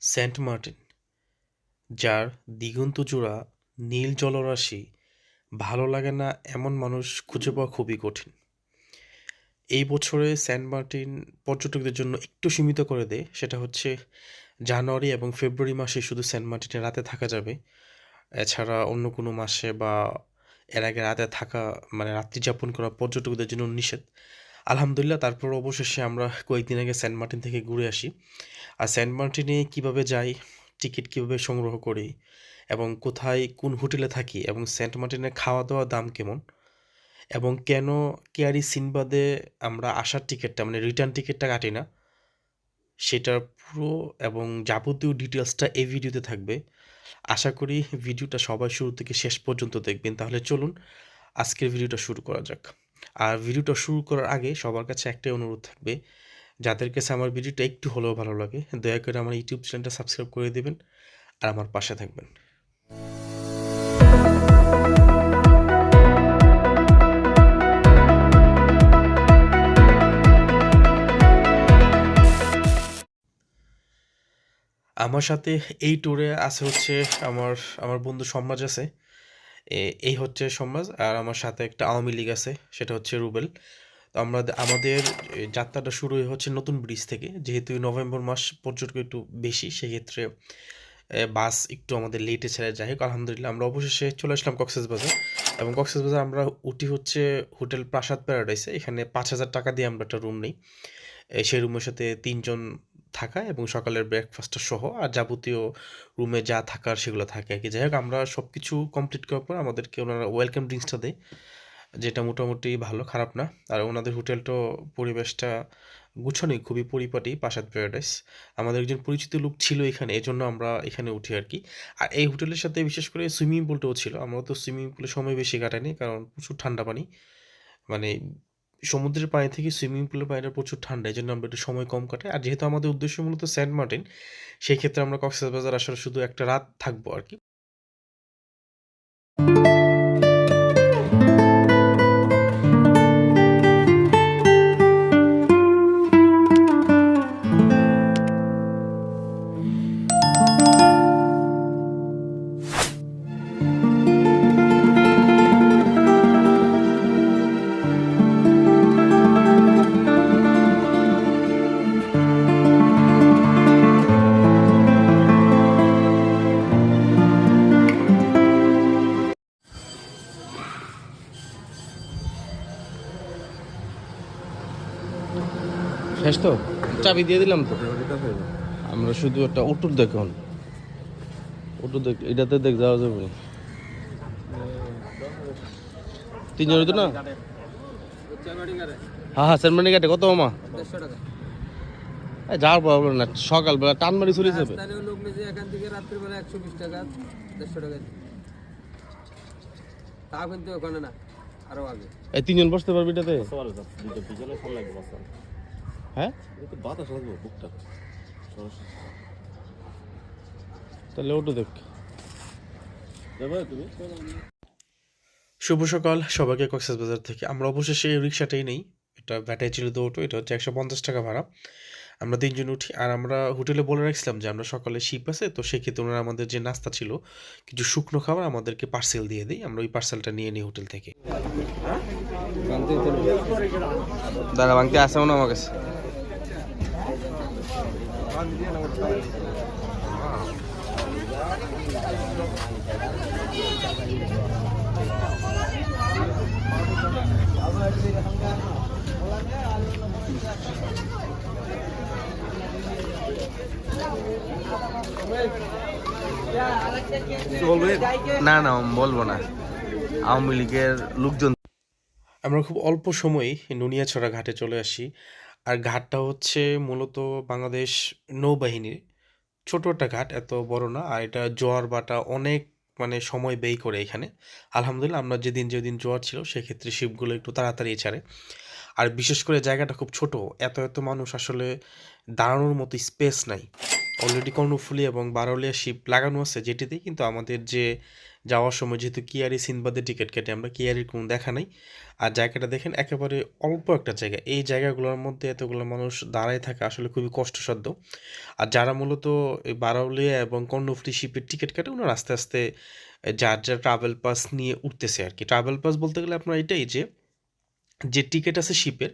Saint Martin, যার দিগন্তজোড়া নীল জলরাশি ভালো লাগে না এমন মানুষ খুঁজে পাওয়া খুবই কঠিন। এই বছরে সেন্ট মার্টিন পর্যটকদের জন্য একটু সীমিত করে দেয় সেটা হচ্ছে জানুয়ারি এবং ফেব্রুয়ারি মাসে শুধু সেন্ট মার্টিনে রাতে থাকা যাবে। এছাড়া অন্য কোনো মাসে বা এর আগে রাতে থাকা মানে রাত্রি যাপন করা পর্যটকদের জন্য নিষেধ। আলহামদুলিল্লাহ, তারপর অবশেষে আমরা কয়েকদিন আগে সেন্ট মার্টিন থেকে ঘুরে আসি। আর সেন্ট মার্টিনে কীভাবে যাই, টিকিট কীভাবে সংগ্রহ করি এবং কোথায় কোন হোটেলে থাকি এবং সেন্ট মার্টিনের খাওয়া দাওয়ার দাম কেমন এবং কেন কেয়ারি সিনবাদে আমরা আসার টিকিটটা মানে রিটার্ন টিকিটটা কাটি না, সেটার পুরো এবং যাবতীয় ডিটেলসটা এই ভিডিওতে থাকবে। আশা করি ভিডিওটা সবাই শুরু থেকে শেষ পর্যন্ত দেখবেন। তাহলে চলুন, আজকের ভিডিওটা শুরু করা যাক। আর ভিডিওটা শুরু করার আগে সবার কাছে একটাই অনুরোধ থাকবে, যাদের কাছে আমার ভিডিওটা একটু হলেও ভালো লাগে, দয়া করে আমার ইউটিউব চ্যানেলটা সাবস্ক্রাইব করে দেবেন আর আমার পাশে থাকবেন। আমার সাথে এই ট্যুরে আছে হচ্ছে আমার আমার বন্ধু সমাজ আছে। এই হচ্ছে সমাজ, আর আমার সাথে একটা আওয়ামী লীগ আছে, সেটা হচ্ছে রুবেল। তো আমরা আমাদের যাত্রাটা শুরু হচ্ছে নতুন ব্রিজ থেকে, যেহেতু নভেম্বর মাস পর্যটক একটু বেশি, সেক্ষেত্রে বাস একটু আমাদের লেটে ছেড়ে যাই হোক আলহামদুলিল্লাহ, আমরা অবশেষে চলে আসলাম কক্সবাজার, এবং কক্সবাজার আমরা উঠি হচ্ছে হোটেল প্রাসাদ প্যারাডাইসে, এখানে পাঁচ হাজার টাকা দিয়ে আমরা একটা রুম নিই। সেই রুমের সাথে তিনজন থাকা এবং সকালের ব্রেকফাস্টটা সহ আর যাবতীয় রুমে যা থাকার সেগুলো থাকে আর কি। যাই হোক, আমরা সব কিছু কমপ্লিট করার পর আমাদেরকে ওনারা ওয়েলকাম ড্রিঙ্কসটা দেয়, যেটা মোটামুটি ভালো, খারাপ না। আর ওনাদের হোটেলটা পরিবেশটা গুছানোই, খুবই পরিপাটি, প্রাসাদ প্যারাডাইস আমাদের একজন পরিচিত লোক ছিল এখানে এই জন্য আমরা এখানে উঠি আর কি। আর এই হোটেলের সাথে বিশেষ করে সুইমিং পুলটাও ছিল। আমরা তো সুইমিং পুলে সময় বেশি কাটাইনি, কারণ প্রচুর ঠান্ডা পানি। মানে সমুদ্রের পানি থেকে সুইমিং পুলের পানিটা প্রচুর ঠান্ডা, এই জন্য আমরা একটু সময় কম কাটাই। আর যেহেতু আমাদের উদ্দেশ্য মূলত সেন্ট মার্টিন, সেই ক্ষেত্রে আমরা কক্সবাজার আসলে শুধু একটা রাত থাকব আর কি। চাবি দিয়ে দিলাম তো। আমরা শুধু একটা উটুর দেখুন উটুর দেখ এটাতে দেখ যাওয়া যাবে তিনজন হইতো না? হ্যাঁ হ্যাঁ সেনমানি কাটে কত মামা? এই যাওয়ার প্রবলেম না সকালবেলা টান মারি চলে যাবে। লোক নিজে এখান থেকে রাত্রিবেলা একশো বিশ টাকা দেড়শো টাকা। কিন্তু ওখানে না আরও আগে। এই তিনজন বসতে পারবি এটাতে? হ্যাঁ? তাহলে ওটু দেখ। শুভ সকাল সবাইকে কক্সবাজার থেকে। আমরা অবশেষে এই রিক্সাটাই নেই। এটা ব্যাটারি ছিল তো অটো এটা হচ্ছে একশো পঞ্চাশ টাকা ভাড়া। আমরা তিনজন উঠি আর আমরা হোটেলে বলে রাখছিলাম যে আমরা সকালে শিপ আছে তো সেক্ষেত্রে ওনারা আমাদের যে নাস্তা ছিল কিছু শুকনো খাবার আমাদেরকে পার্সেল দিয়ে দিই। আমরা ওই পার্সেলটা নিয়ে নিই হোটেল থেকে। দাদা ভাঙতে আসে না আমার কাছে। না না, বলব না। আওয়ামী লীগের লোকজন আমরা খুব অল্প সময়ে নুনিয়াছড়া ঘাটে চলে আসি। আর ঘাটটা হচ্ছে মূলত বাংলাদেশ নৌবাহিনীর। ছোট একটা ঘাট, এত বড় না, আর এটা জোয়ার বাটা অনেক মানে সময় ব্যয় করে এখানে। আলহামদুলিল্লাহ, আমরা যেদিন যেদিন জোয়ার ছিল, সেক্ষেত্রে শিপগুলো একটু তাড়াতাড়ি ছাড়ে। আর বিশেষ করে জায়গাটা খুব ছোট, এত এত মানুষ আসলে দাঁড়ানোর মতো স্পেস নাই। অলরেডি কর্ণফুলী এবং বারোলিয়া শিপ লাগানো আছে যেটিতে কিন্তু আমাদের যে যাওয়ার সময় যেহেতু কিয়ারি সিনবাদের টিকিট কেটে, আমরা কিয়ারির কোনো দেখা নাই। আর জায়গাটা দেখেন, একেবারে অল্প একটা জায়গা। এই জায়গাগুলোর মধ্যে এতগুলো মানুষ দাঁড়ায় থাকা আসলে খুবই কষ্টসাধ্য। আর যারা মূলত এই বারাউলিয়া এবং কর্ণফুলী শিপের টিকিট কাটে, ওনারা আস্তে আস্তে যার যার ট্রাভেল পাস নিয়ে উঠতেছে আর কি। ট্রাভেল পাস বলতে গেলে আপনার এটাই যে যে টিকিট আছে শিপের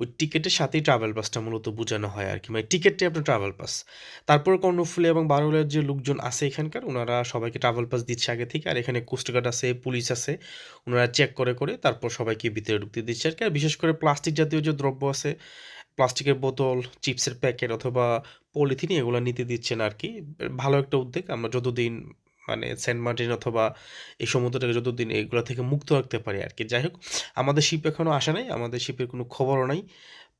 ওই টিকিটের সাথেই ট্রাভেল পাসটা মূলত বোঝানো হয় আর কি। মানে টিকিটটাই আপনার ট্রাভেল পাস তারপর কর্ণফুলি এবং বারোলের যে লোকজন আছে এখানকার, ওনারা সবাইকে ট্রাভেল পাস দিচ্ছে আগে থেকে। আর এখানে কোস্টগার্ড আছে পুলিশ আছে, ওনারা চেক করে করে তারপর সবাইকে ভিতরে ঢুকতে দিচ্ছে আর কি। আর বিশেষ করে প্লাস্টিক জাতীয় যে দ্রব্য আছে প্লাস্টিকের বোতল চিপসের প্যাকেট অথবা পলিথিন এগুলো নিতে দিচ্ছেন আর কি। ভালো একটা উদ্যোগ। আমরা যতদিন মানে সেন্ট মার্টিন অথবা এই সমুদ্রটাকে যতদিন এগুলো থেকে মুক্ত রাখতে পারি আর কি। যাই হোক, আমাদের শিপ এখনও আসে নাই, আমাদের শিপের কোনো খবরও নাই।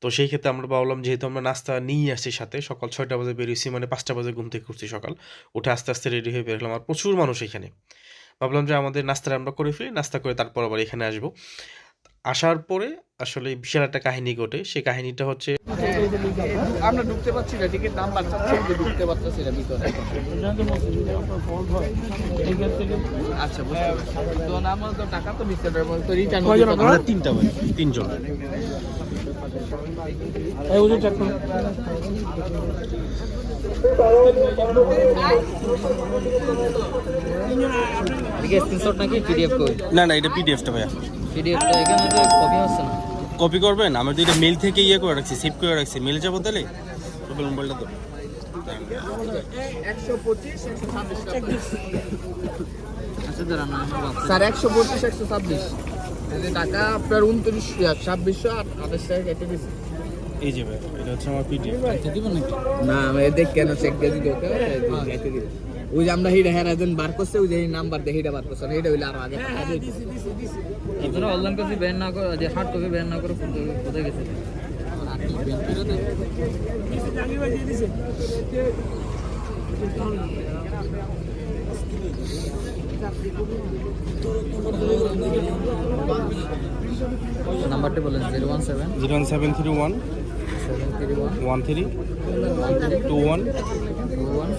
তো সেই ক্ষেত্রে আমরা ভাবলাম যেহেতু আমরা নাস্তা নিয়ে আসছি সাথে, সকাল ছয়টা বাজে বেরিয়েছি মানে পাঁচটা বাজে ঘুম থেকে উঠছি সকাল। উঠে আস্তে আস্তে রেডি হয়ে বেরোলাম আর প্রচুর মানুষ এখানে। ভাবলাম যে আমাদের নাস্তাটা আমরা করে ফেলি, নাস্তা করে তারপর আবার এখানে আসব। আসার পরে আসলে বিশাল একটা কাহিনী ঘটে, সেই কাহিনীটা হচ্ছে আমরা ঢুকতে পারছি না টিকিট নাম্বার যে ঢুকতে পারতেছি না ভিতরে আচ্ছা তো আমার তো টাকা তো রিটার্ন তিনটা ভাই তিনজন। না না এটা পিডিএফটা ভাইয়া। পিডিএফ তো এখানে কপি হচ্ছে না। কপি করবেন? আমি তো এটা মেল থেকে ইয়ে করে রাখছি সেভ করে রাখছি। মেল যাব তাহলে? মোবাইল মোবাইলটা তো আচ্ছা। স্যার একশো পঁচিশ একশো ছাব্বিশ। এই টাকা আপনার উনত্রিশ ছাব্বিশশো আর আঠাশ টাকা কেটে দিচ্ছি এই যে ভাই এটা হচ্ছে আমার পিডিএফ আচ্ছা দিবেন নাকি? না আমি দেখ কেন চেক দিয়ে দিতে ওই যে আমরা হিটা হেরা একজন বার করছে ওই যে নাম্বার দিয়ে হিটা বার করছে হিটা হইলে আরও আগে টাকা দিয়ে দিছে। আপনারা অনলাইন কপি ব্যান না করে যে হার্ড কপি ব্যান না করে কোথায়- কোথায় গেছে। নাম্বারটা বলেন zero one seven. Zero one seven three one seven three one. One three one three two one.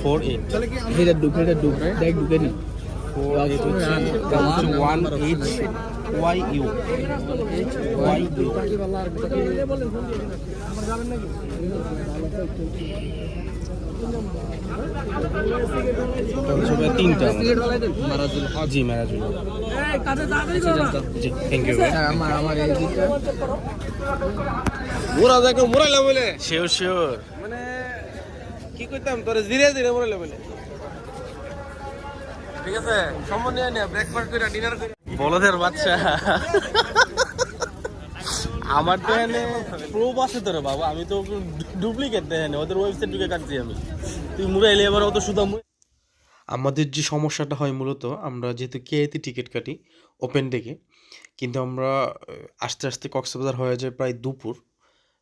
Four eight হিটা ঢুক হিটা ঢুক দেখ ঢুকে নি ফোর এইট হচ্ছে one eight Y U Y U তিনটা জি ম্যারাজুল কিছু জি থ্যাংক ইউ আমার আমার এই মোরা যাকে মোরাইলা বলে। শিওর শিওর মানে কি করতাম তোরে ধীরে ধীরে মোরাইলা বলে। ঠিক আছে সম্মান নিয়ে নে ব্রেকফাস্ট করে ডিনার করে বলদের বাচ্চা। আমার তো এখানে প্রুফ আছে তোরে বাবা আমি তো ডুপ্লিকেট দেখেন ওদের ওয়েবসাইট ঢুকে কাটছি আমি। তুই মুড়ে এলে এবার অত শুধু আমাদের যে সমস্যাটা হয় মূলত আমরা যেহেতু কেআইতে টিকিট কাটি ওপেন ডেকে কিন্তু আমরা আস্তে আস্তে কক্সবাজার হয়ে যায় প্রায় দুপুর।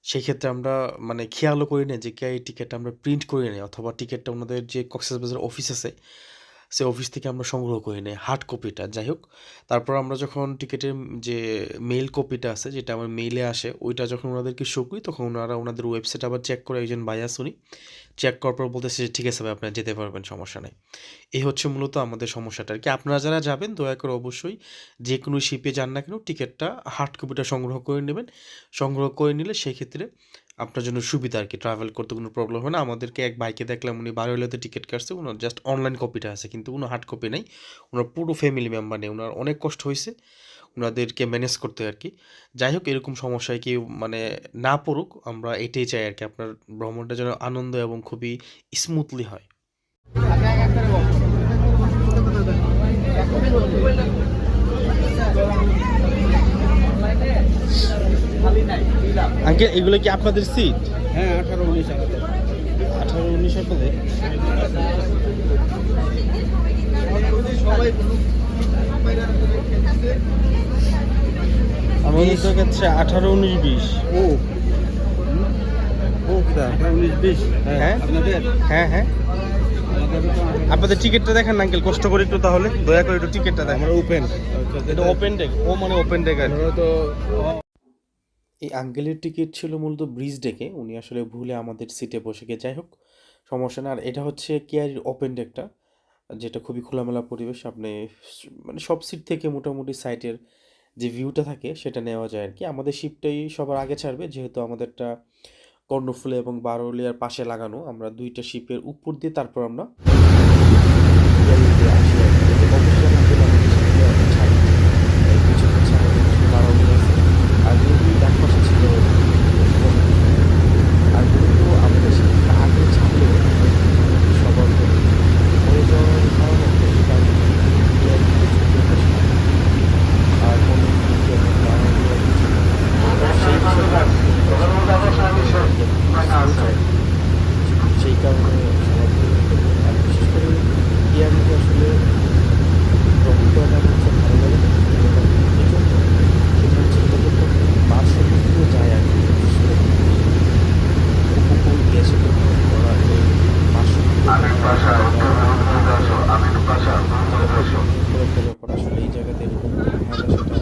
সেই ক্ষেত্রে আমরা মানে খেয়ালও করি না যে এই টিকিটটা আমরা প্রিন্ট করি নিই অথবা টিকিটটা ওনাদের যে কক্সবাজার অফিস আছে সে অফিস থেকে আমরা সংগ্রহ করে নিই হার্ড কপিটা যাই হোক, তারপর আমরা যখন টিকিটের যে মেইল কপিটা আছে, যেটা আমার মেইলে আসে, ওইটা যখন ওনাদেরকে শো করি, তখন ওনারা ওনাদের ওয়েবসাইট আবার চেক করে, একজন বাইয়া শুনি চেক করার পর বলতেছে যে, ঠিক আছে ভাই, আপনারা যেতে পারবেন, সমস্যা নেই। এই হচ্ছে মূলত আমাদের সমস্যাটা আর কি আপনারা যারা যাবেন, দয়া করে অবশ্যই যে কোনো শিপে যান না কেন টিকিটটা হার্ড কপিটা সংগ্রহ করে নেবেন। সংগ্রহ করে নিলে সেই ক্ষেত্রে আপনার জন্য সুবিধা আর কি। ট্রাভেল করতে কোনো প্রবলেম হয় না। আমাদেরকে এক বাইকে দেখলাম, উনি বারোইলাতে টিকিট কাটছে। ওনার জাস্ট অনলাইন কপিটা আছে, কিন্তু কোনো হার্ড কপি নেই। ওনার পুরো ফ্যামিলি মেম্বার নেই ওনার অনেক কষ্ট হয়েছে। ওনাদেরকে ম্যানেজ করতে আর কি। যাই হোক, এরকম সমস্যায় কি মানে না পড়ুক। আমরা এটাই চাই আর কি, আপনার ভ্রমণটা যেন আনন্দ এবং খুবই স্মুথলি হয়। আঙ্কেল এগুলো কি আপনাদের সিট হ্যাঁ আঠারো উনিশ আঠারো। উনিশ আপনাদের আমাদের দেখাচ্ছে আঠারো উনিশ বিশ। ও। বিশ। হ্যাঁ? আপনাদের? হ্যাঁ হ্যাঁ। আপনাদের টিকিটটা দেখেন না আঙ্কেল কষ্ট করে একটু তাহলে। দয়া করে একটু টিকিটটা দেখেন। ওপেন এটা ওপেন ডেক ও মানে ওপেন ডেক তো এই আঙ্কেলের টিকিট ছিল মূলত ব্রিজ ডেকে। উনি আসলে ভুলে আমাদের সিটে বসে গিয়ে, যাই হোক, সমস্যা না আর এটা হচ্ছে কেয়ারির ওপেন ডেকটা, যেটা খুবই খোলামেলা পরিবেশ। আপনি মানে সব সিট থেকে মোটামুটি সাইটের যে ভিউটা থাকে, সেটা নেওয়া যায় আর কি আমাদের শিপটাই সবার আগে ছাড়বে, যেহেতু আমাদেরটা কর্ণফুলে এবং বারোলিয়ার পাশে লাগানো। আমরা দুইটা শিপের উপর দিয়ে তারপর আমরা কেয়ারিতে আসি আর কি। তো অবশ্যই আমাদের আমাদের শিপটা ছাড়বে। এই পিছনে হচ্ছে আমাদের কিছু বারোলিয়া আছে আর যদি ডান পাশে ছিল কর্ণফুলি। আর মূলত আমাদের শিপটা আগে ছাড়লেও সবার হয়ে যাওয়ার কারণ হচ্ছে কারণ কেয়ারিতে ছোটো একটা শিপ। আর কর্ণফুলিতে এবং বারোলিয়ার পিছনে সেই হিসেবে সেই কারণে সবার আর বিশেষ করে ইয়ারিতে আসলে রক্তটা হচ্ছে ভালো লাগে না। এই জন্য সেটা হচ্ছে এটা যখন বাস সমুদ্র যায় আর কি বিশেষ করে উপকূল দিয়ে সেটা করা এই বাস সমুদ্র ব্যাপার আসলে এই জায়গাতে এরকম কোনো হয় না সেটা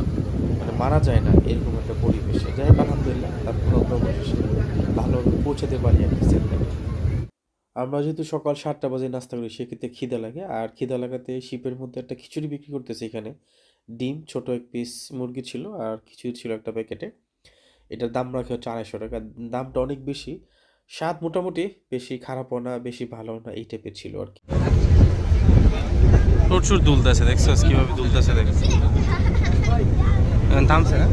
মানে মারা যায় না এরকম একটা পরিবেশে যাই হোক আলহামদুলিল্লাহ তারপর আমরা অবশেষে ভালোভাবে পৌঁছাতে পারি আর কি সেন্টারে আমরা যেহেতু সকাল সাতটা বাজে নাস্তা করি, সেক্ষেত্রে খিদা লাগে। আর খিদা লাগাতে শিপের মধ্যে একটা খিচুড়ি বিক্রি করতেছে এখানে। ডিম, ছোট এক পিস মুরগি ছিল আর খিচুড়ি ছিল একটা প্যাকেটে এটার দাম রাখে হচ্ছে আড়াইশো টাকা। দামটা অনেক বেশি। স্বাদ মোটামুটি বেশি খারাপও না, বেশি ভালো না, এই টাইপের ছিল আর কি। প্রচুর দুলতেছে দেখছিস কীভাবে দুলতেছে দেখছিস এখন থামছে না?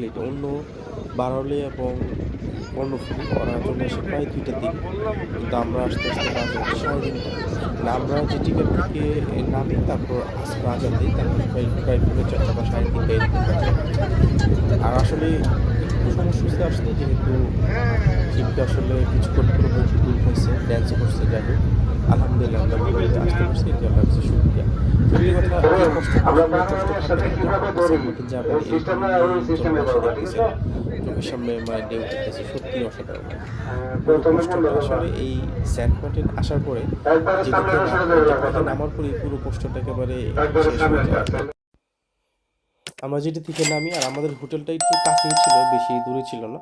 লেটে অন্য বারোলে এবং কর্ণফুলি ওরা চলে আসে প্রায় দুইটা দিন। কিন্তু আমরা আসতে আসতে বাজে হচ্ছে সাড়ে তিনটা আমরা যে টিকিট থেকে নামি, তারপর আসতে আজাতে তারপর প্রায় প্রায় পৌনে চারটা বা সাড়ে তিনটা এরকম আর আসলে সমস্যা আসতে যেহেতু শিপটা আসলে কিছুক্ষণ পুরো দূর হয়েছে ড্যান্স করছে, যাই হোক। আলহামদুলিল্লাহ আমরা বিপরীতে আসতে পারছি এটি আল্লাহ কাছে শুক্রিয়া। সত্যি কথা এই কষ্ট কষ্ট থাকতে চোখের সামনে মানে ঢেউ উঠতেছে সত্যি অসাধারণ। আসলে এই স্যান্ড মাউন্টেন আসার পরে নামার পরে পুরো কষ্টটা একেবারে শেষ হয়ে যায়। আমরা যেটা থেকে নামি আর আমাদের হোটেলটা একটু কাছেই ছিল বেশি দূরে ছিল না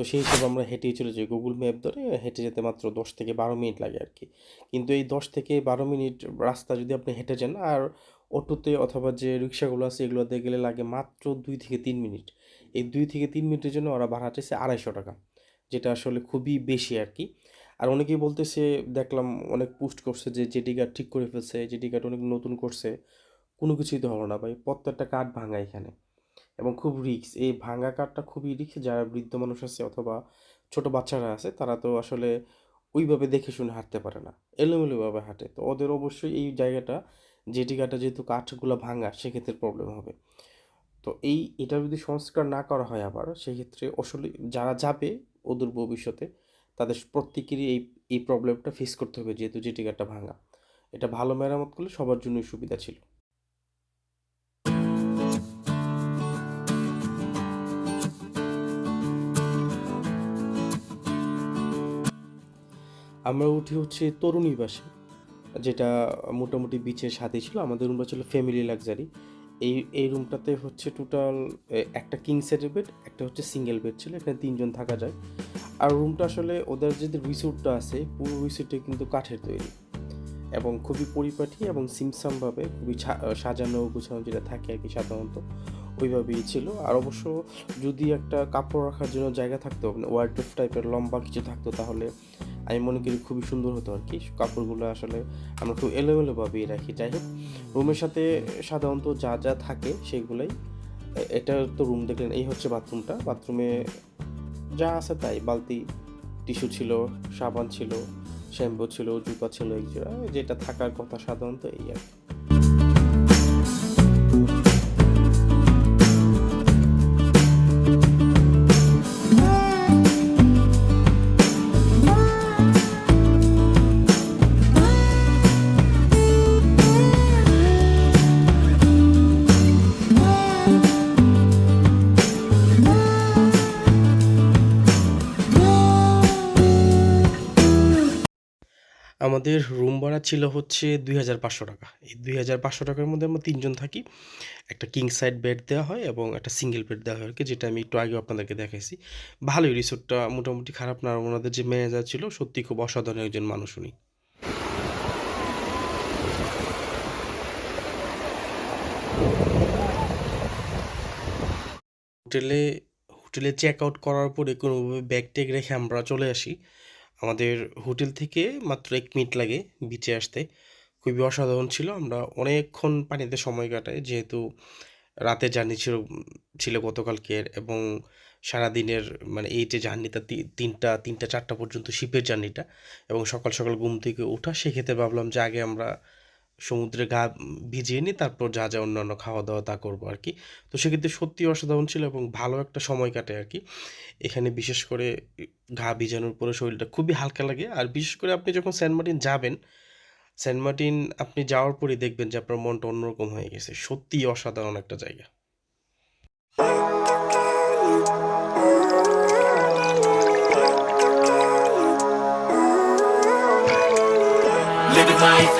তো সেই হিসেবে আমরা হেঁটেই চলে যাই গুগল ম্যাপ ধরে, হেঁটে যেতে মাত্র দশ থেকে বারো মিনিট লাগে আর কি। কিন্তু এই দশ থেকে বারো মিনিট রাস্তা যদি আপনি হেঁটে যান, আর অটোতে অথবা যে রিক্সাগুলো আছে, এগুলোতে গেলে লাগে মাত্র দুই থেকে তিন মিনিট। এই দুই থেকে তিন মিনিটের জন্য ওরা ভাড়া আড়াইশো টাকা, যেটা আসলে খুবই বেশি আর কি। আর অনেকেই বলতেছে, দেখলাম অনেক পোস্ট করছে যে জেটি কার্ড ঠিক করে ফেলছে জেটি কার্ড অনেক নতুন করছে, কোনো কিছুই তো হলো না ভাই, প্রত্যেকটা কাঠ ভাঙা এখানে। এবং খুব রিস্ক এই ভাঙা কাঠটা খুবই রিস্ক যারা বৃদ্ধ মানুষ আছে অথবা ছোট বাচ্চারা আছে, তারা তো আসলে ওইভাবে দেখে শুনে হাঁটতে পারে না। এলোমেলোভাবে হাঁটে। তো ওদের অবশ্যই এই জায়গাটা জেটি কাঠটা যেহেতু কাঠগুলো ভাঙা সেক্ষেত্রে প্রবলেম হবে। তো এই, এটা যদি সংস্কার না করা হয় আবার, সেক্ষেত্রে আসলে যারা যাবে অদূর ভবিষ্যতে, তাদের প্রত্যেকেরই এই এই প্রবলেমটা ফেস করতে হবে, যেহেতু জেটি কাঠটা ভাঙা এটা ভালো মেরামত করলে সবার জন্যই সুবিধা ছিল। আমরা উঠি হচ্ছে তরুণী বাসে, যেটা মোটামুটি বিচের সাথে ছিল। আমাদের রুমটা ছিল ফ্যামিলি লাক্সারি এই এই রুমটাতে হচ্ছে টোটাল একটা কিং সেটের বেড একটা হচ্ছে সিঙ্গেল বেড ছিল, এখানে তিনজন থাকা যায়। আর রুমটা আসলে ওদের যে রিসোর্টটা আছে, পুরো রিসোর্টে কিন্তু কাঠের তৈরি। এবং খুবই পরিপাটি এবং সিমসামভাবে খুবই সাজানো, গুছানো যেটা থাকে আর কি সাধারণত। ওইভাবেই ছিল। আর অবশ্য যদি একটা কাপড় রাখার জন্য জায়গা থাকতো মানে ওয়ার্ড্রোফ টাইপের লম্বা কিছু থাকতো, তাহলে আমি মনে করি খুবই সুন্দর হতো আর কি। কাপড়গুলো আসলে আমরা খুব এলোমেলোভাবেই রাখি। যাই হোক, রুমের সাথে সাধারণত যা যা থাকে সেগুলাই এটা তো রুম দেখলেন, এই হচ্ছে বাথরুমটা। বাথরুমে যা আছে তাই, বালতি, টিস্যু ছিল, সাবান ছিল, শ্যাম্পু ছিল জুপা ছিল এক যেটা থাকার কথা সাধারণত এই আর কি। আমাদের রুম ভাড়া ছিল হচ্ছে দুই হাজার পাঁচশো টাকা। এই দুই হাজার পাঁচশো টাকার মধ্যে আমরা তিনজন থাকি। একটা কিং সাইড বেড দেওয়া হয় এবং একটা সিঙ্গেল বেড দেওয়া হয় আর কি, যেটা আমি একটু আগে আপনাদেরকে দেখাইছি। ভালোই রিসোর্টটা মোটামুটি খারাপ না ওনাদের যে ম্যানেজার ছিল, সত্যি খুব অসাধারণ একজন মানুষ উনি। হোটেলে হোটেলে চেক আউট করার পরে কোনোভাবে ব্যাগ ট্যাগ রেখে আমরা চলে আসি। আমাদের হোটেল থেকে মাত্র এক মিনিট লাগে বিচে আসতে। খুবই অসাধারণ ছিল। আমরা অনেকক্ষণ পানিতে সময় কাটাই। যেহেতু রাতে জার্নি ছিল ছিল গতকালকের এবং সারাদিনের মানে এই যে জার্নিটা তিনটা তিনটা, চারটা পর্যন্ত শিপের জার্নিটা এবং সকাল সকাল ঘুম থেকে ওঠা, সেক্ষেত্রে ভাবলাম যে আগে আমরা সমুদ্রে গা ভিজিয়ে নিই তারপর যা যা অন্যান্য খাওয়া দাওয়া তা করব আর কি। তো সেক্ষেত্রে সত্যি অসাধারণ ছিল এবং ভালো একটা সময় কাটে আর কি। এখানে বিশেষ করে ঘা ভিজানোর পরে শরীরটা খুবই হালকা লাগে। আর বিশেষ করে আপনি যখন সেন্ট মার্টিন যাবেন সেন্ট মার্টিন আপনি যাওয়ার পরেই দেখবেন যে আপনার মনটা অন্যরকম হয়ে গেছে। সত্যিই অসাধারণ একটা জায়গা। Living life,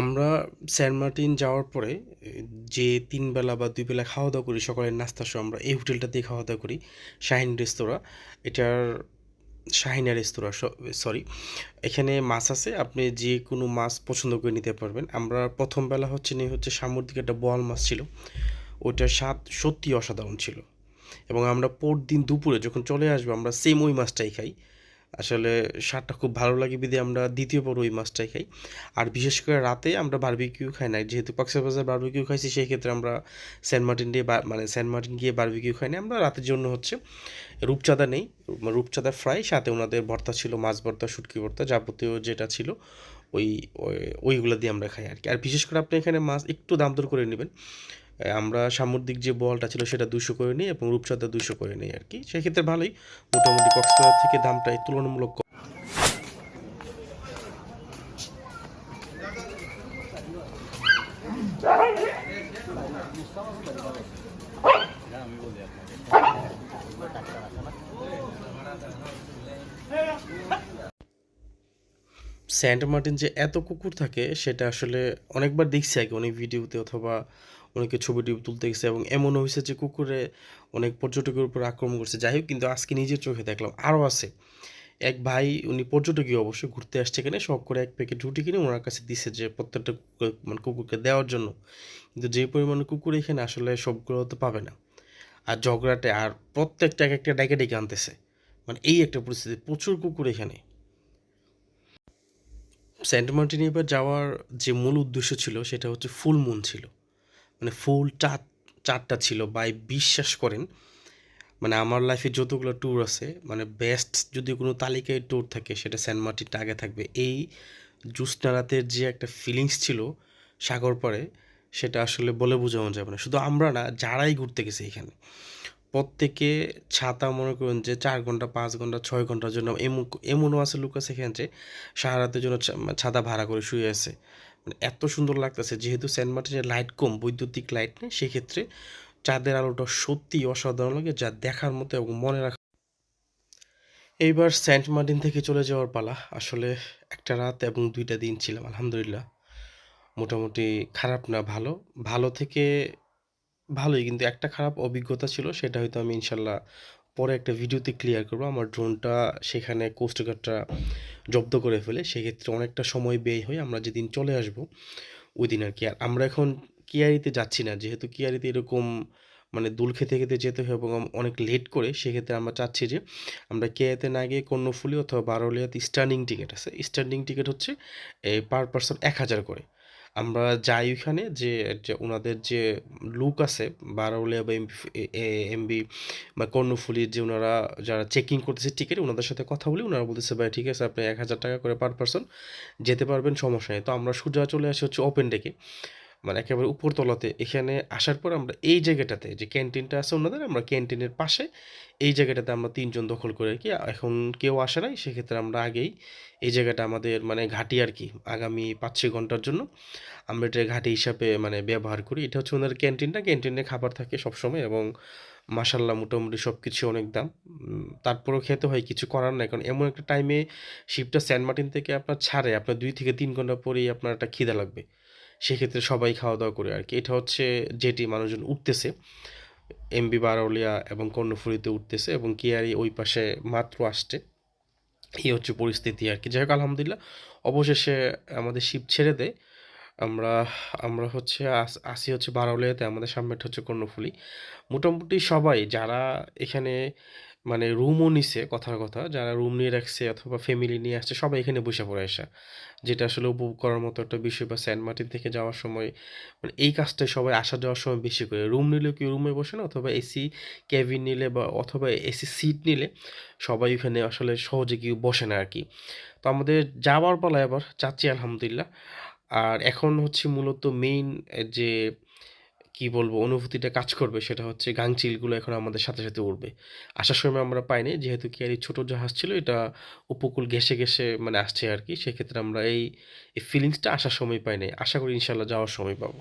আমরা সেন্ট মার্টিন যাওয়ার পরে, যে তিন বেলা বা দুই বেলা খাওয়া দাওয়া করি, সকালের নাস্তার সময় আমরা এই হোটেলটাতেই খাওয়া দাওয়া করি, শাহিন রেস্তোরাঁ। এটার শাহিনা রেস্তোরাঁ সরি এখানে মাছ আছে, আপনি যে কোনো মাছ পছন্দ করে নিতে পারবেন। আমরা প্রথম বেলা হচ্ছে নিয়ে হচ্ছে সামুদ্রিক একটা বোয়াল মাছ ছিল। ওইটার স্বাদ সত্যি অসাধারণ ছিল। এবং আমরা পরদিন দুপুরে যখন চলে আসব, আমরা সেম ওই মাছটাই খাই। আসলে স্বাদটা খুব ভালো লাগে বিধে আমরা দ্বিতীয় পর ওই মাছটাই খাই। আর বিশেষ করে রাতে আমরা বারবিকিউ খাই না যেহেতু কক্সবাজার বারবিকিউ খাইছি, সেই ক্ষেত্রে আমরা সেন্ট মার্টিন দিয়ে মানে সেন্ট মার্টিন গিয়ে বারবিকিউ খাই না আমরা রাতের জন্য হচ্ছে রূপচাঁদা নেই। রূপচাঁদা ফ্রাই সাথে ওনাদের ভর্তা ছিল মাছ ভর্তা, শুটকি ভর্তা যাবতীয় যেটা ছিল ওই, ওই- ওইগুলো দিয়ে আমরা খাই আর কি আর বিশেষ করে আপনি এখানে মাছ একটু দাম দর করে নেবেন। আমরা সামুদ্রিক যে বলটা ছিল সেটা দুশো করে নিই এবং রূপচাঁদা দুশো করে নিই আর কি সেক্ষেত্রে ভালোই মোটামুটি কক্সবাজার থেকে দামটা তুলনামূলক। সেন্ট মার্টিন যে এত কুকুর থাকে, সেটা আসলে অনেকবার দেখছি আগে অনেক ভিডিওতে অথবা অনেকে ছবি টবি তুলতে গেছে এবং এমনও হয়েছে যে কুকুরে অনেক পর্যটকের উপর আক্রমণ করছে। যাই হোক, কিন্তু আজকে নিজের চোখে দেখলাম আরও আছে। এক ভাই, উনি পর্যটকই অবশ্যই ঘুরতে আসছে এখানে শখ করে এক প্যাকেট রুটি কিনে ওনার কাছে দিছে যে প্রত্যেকটা মানে কুকুরকে দেওয়ার জন্য। কিন্তু যে পরিমাণে কুকুর এখানে আসলে সবগুলো তো পাবে না। আর ঝগড়াটে আর প্রত্যেকটা এক একটা ডেকে ডেকে আনতেছে। মানে এই একটা পরিস্থিতি, প্রচুর কুকুর এখানে। সেন্ট মার্টিন এবার যাওয়ার যে মূল উদ্দেশ্য ছিল, সেটা হচ্ছে ফুল মুন ছিল। মানে ফুল চার, চারটা ছিল বাই বিশ্বাস করেন মানে আমার লাইফে যতগুলো ট্যুর আছে মানে বেস্ট যদি কোনো তালিকায় ট্যুর থাকে, সেটা সেন্ট মার্টিনটা আগে থাকবে। এই জ্যোৎস্না রাতের যে একটা ফিলিংস ছিল সাগর পরে সেটা আসলে বলে বোঝানো যাবে না। শুধু আমরা না, যারাই ঘুরতে গেছি এখানে, প্রত্যেকে ছাতা মনে করুন যে চার ঘণ্টা, পাঁচ ঘণ্টা, ছয় ঘণ্টার জন্য এমন, এমনও আছে লোক আছে এখানে যে সারা রাতের জন্য ছাতা ভাড়া করে শুয়ে আছে। মানে এত সুন্দর লাগতেছে, যেহেতু সেন্ট মার্টিনের লাইট কম, বৈদ্যুতিক লাইট নেই, সেক্ষেত্রে চাঁদের আলোটা সত্যি অসাধারণ লাগে, যা দেখার মতো এবং মনে রাখা এইবার সেন্ট মার্টিন থেকে চলে যাওয়ার পালা। আসলে একটা রাত এবং দুইটা দিন ছিলাম, আলহামদুলিল্লাহ। মোটামুটি খারাপ না, ভালো। ভালো থেকে ভালোই, কিন্তু একটা খারাপ অভিজ্ঞতা ছিল, সেটা হয়তো আমি ইনশাল্লাহ পরে একটা ভিডিওতে ক্লিয়ার করব, আমার ড্রোনটা সেখানে কোস্টগার্ডটা জব্দ করে ফেলে। সেক্ষেত্রে অনেকটা সময় ব্যয় হয় আমরা যেদিন চলে আসব ওই দিন আর কি। আর আমরা এখন কিয়ারিতে যাচ্ছি না, যেহেতু কিয়ারিতে এরকম মানে দুল খেতে খেতে যেতে হয় এবং অনেক লেট করে, সেক্ষেত্রে আমরা চাচ্ছি যে আমরা কেয়াতে না গিয়ে কর্ণফুলি অথবা বারোলিয়াতে স্ট্যান্ডিং টিকিট আছে। স্ট্যান্ডিং টিকিট হচ্ছে পার পার্সন এক হাজার করে। আমরা যাই ওইখানে যে ওনাদের যে লুক আছে বারোলিয়া বা এমবি বা কর্ণফুলির যে ওনারা যারা চেকিং করতেছে টিকিট ওনাদের সাথে কথা বলি ওনারা বলতেছে, ভাই, ঠিক আছে, আপনি এক হাজার টাকা করে পার পারসন যেতে পারবেন, সমস্যা নেই। তো আমরা সোজা চলে আসি হচ্ছে ওপেন ডেকে মানে একেবারে উপরতলাতে। এখানে আসার পর আমরা এই জায়গাটাতে যে ক্যান্টিনটা আছে ওনাদের, আমরা ক্যান্টিনের পাশে এই জায়গাটাতে আমরা তিনজন দখল করে কি এখন কেউ আসে নাই, সেক্ষেত্রে আমরা আগেই এই জায়গাটা আমাদের মানে ঘাঁটি আর কি, আগামী পাঁচ ছয় ঘণ্টার জন্য আমরা এটা ঘাঁটি হিসাবে মানে ব্যবহার করি। এটা হচ্ছে ওনাদের ক্যান্টিনটা। ক্যান্টিনে খাবার থাকে সবসময় এবং মাসাল্লাহ মোটামুটি সব কিছু অনেক দাম। তারপরেও খেতে হয়, কিছু করার নাই। কারণ এমন একটা টাইমে শিপটা সেন্ট মার্টিন থেকে আপনার ছাড়ে, আপনার দুই থেকে তিন ঘণ্টা পরেই আপনার একটা খিদা লাগবে। সেক্ষেত্রে সবাই খাওয়া দাওয়া করে আর কি। এটা হচ্ছে যেটি মানুষজন উঠতেছে এমবি বারৌলিয়া এবং কর্ণফুলিতে উঠতেছে এবং কিয়ারি ওই পাশে মাত্র আসছে। এই হচ্ছে পরিস্থিতি আর কি। যাই হোক আলহামদুলিল্লাহ, অবশেষে আমাদের শিপ ছেড়ে দেয়। আমরা আমরা হচ্ছে আস- হচ্ছে বারৌলিয়াতে, আমাদের সামনেটা হচ্ছে কর্ণফুলি। মোটামুটি সবাই যারা এখানে মানে রুমও নিছে, কথার কথা। যারা রুম নিয়ে রাখছে অথবা ফ্যামিলি নিয়ে আসছে, সবাই এখানে বসে পড়ে আসা। যেটা আসলে উপভোগ করার মতো একটা বিষয় বা সেন্ট মার্টিন থেকে যাওয়ার সময় মানে এই কাজটাই সবাই আসা যাওয়ার সময় বেশি করে। রুম নিলে কেউ রুমে বসে না, অথবা এসি ক্যাবিন নিলে বা অথবা এসি সিট নিলে সবাই ওখানে আসলে সহজে কেউ বসে না আর কি তো আমাদের যাওয়ার পালায় আবার চাচ্ছি আলহামদুলিল্লাহ। আর এখন হচ্ছে মূলত মেইন যে কি বলব, অনুভূতিটা কাজ করবে সেটা হচ্ছে গাংচিলগুলো এখন আমাদের সাথে সাথে উঠবে আসার সময় আমরা পাইনি, যেহেতু কি আর এই ছোটো জাহাজ ছিল, এটা উপকূল ঘেসে ঘেসে মানে আসছে আর কি, সেক্ষেত্রে আমরা এই ফিলিংসটা আসার সময় পাইনি। আশা করি ইনশাল্লাহ যাওয়ার সময় পাবো।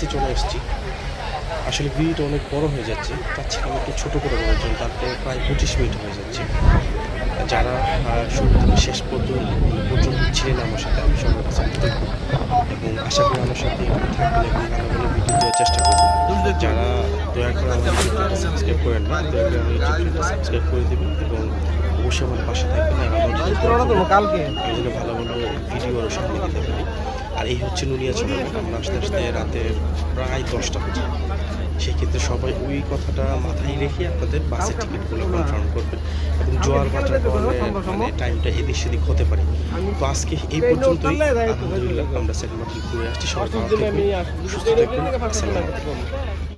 কাছাকাছি চলে এসেছি। আসলে ভিডিওটা অনেক বড় হয়ে যাচ্ছে। চাচ্ছিলাম একটু ছোটো করে করার জন্য তারপরে প্রায় পঁচিশ মিনিট হয়ে যাচ্ছে। যারা শুরু থেকে শেষ পর্যন্ত পর্যন্ত ছিলেন আমার সাথে আমি সবার কাছে এবং আশা করি আমার সাথে থাকবেন এবং ভালো ভালো ভিডিও দেওয়ার চেষ্টা করব। যারা দয়া করে আমার ইউটিউবটা সাবস্ক্রাইব করেন না দয়া করে আমার ইউটিউবটা সাবস্ক্রাইব করে দেবেন এবং অবশ্যই আমার পাশে থাকবেন আর আমার যেন ভালো ভালো ভিডিও আরও সামনে দিতে পারি। আর এই হচ্ছে নুনিয়া চলে আমরা আস্তে আস্তে রাতে প্রায় দশটা বাজে। সেক্ষেত্রে সবাই ওই কথাটা মাথায় রেখে আপনাদের বাসের টিকিটগুলো কনফার্ম করবেন এবং জোয়ার বাটার কারণে মানে টাইমটা এদিক সেদিক হতে পারে। তো আজকে এই পর্যন্ত আলহামদুলিল্লাহ আমরা মার্টিন ঘুরে আসছি। সবাই সুস্থ থাকবেন।